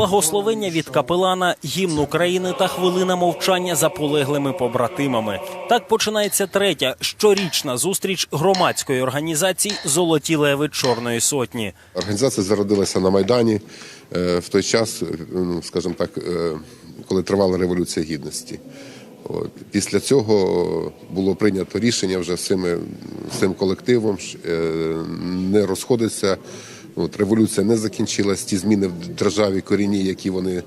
благословення від капелана, гімн України та хвилина мовчання за полеглими побратимами. Так починається третя щорічна зустріч громадської організації Золоті леви Чорної сотні. Організація зародилася на Майдані е, в той час, е, ну, скажімо так, е, коли тривала Революція Гідності. От. Після цього було прийнято рішення вже з цим, колективом не розходитися. От, революція не закінчилась. Ті зміни в державі корінні, які вони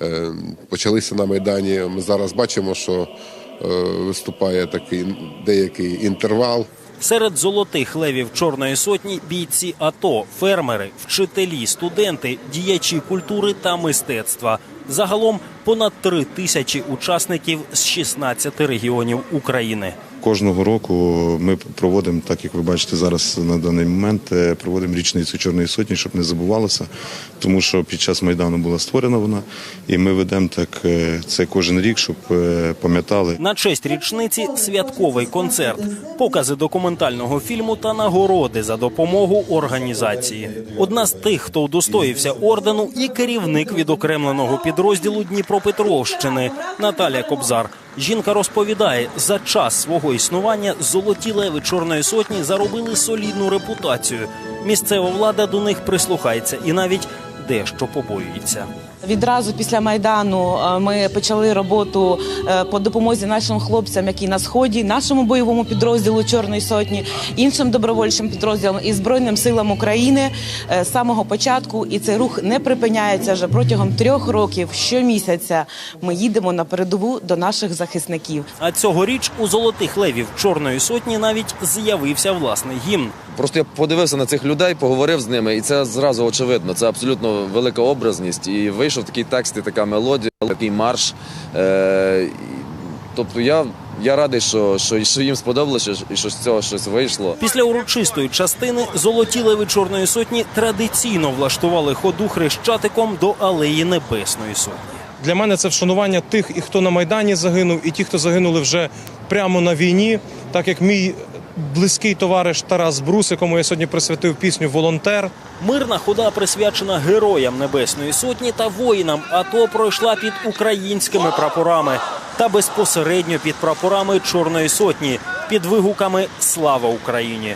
е, почалися на Майдані. Ми зараз бачимо, що е, виступає такий деякий інтервал. Серед золотих левів Чорної сотні бійці АТО, фермери, вчителі, студенти, діячі культури та мистецтва. Загалом понад три тисячі учасників з 16 регіонів України. Кожного року ми проводимо, так як ви бачите зараз на даний момент, е, проводимо річницю Чорної сотні, щоб не забувалося, тому що під час Майдану була створена вона, і ми ведемо так е, це кожен рік, щоб е, пам'ятали. На честь річниці святковий концерт, покази документального фільму та нагороди за допомогу організації. Одна з тих, хто удостоївся ордену, і керівник відокремленого підрозділу Дніпропетровщини Наталя Кобзар. Жінка розповідає, за час свого існування золоті леви Чорної сотні заробили солідну репутацію. Місцева влада до них прислухається і навіть дещо побоюється. Відразу після майдану е, ми почали роботу е, по допомозі нашим хлопцям, які на сході, нашому бойовому підрозділу Чорної сотні, іншим добровольчим підрозділам і збройним силам України е, з самого початку. І цей рух не припиняється вже протягом трьох років. Щомісяця ми їдемо на передову до наших захисників. А цьогоріч у золотих левів Чорної сотні навіть з'явився власний гімн. Просто я подивився на цих людей, поговорив з ними, і це зразу очевидно. Це абсолютно велика образність. І вийшов такий текст і така мелодія, такий марш. Е, тобто я, я радий, що, що, що їм сподобалося, і що з цього щось вийшло. Після урочистої частини золоті леви Чорної сотні традиційно влаштували ходу хрещатиком до алеї Небесної Сотні. Для мене це вшанування тих, і хто на Майдані загинув, і ті, хто загинули вже прямо на війні, так як мій близький товариш Тарас Брус, якому я сьогодні присвятив пісню Волонтер. Мирна хода присвячена героям Небесної Сотні та воїнам. АТО пройшла під українськими прапорами та безпосередньо під прапорами Чорної Сотні під вигуками Слава Україні.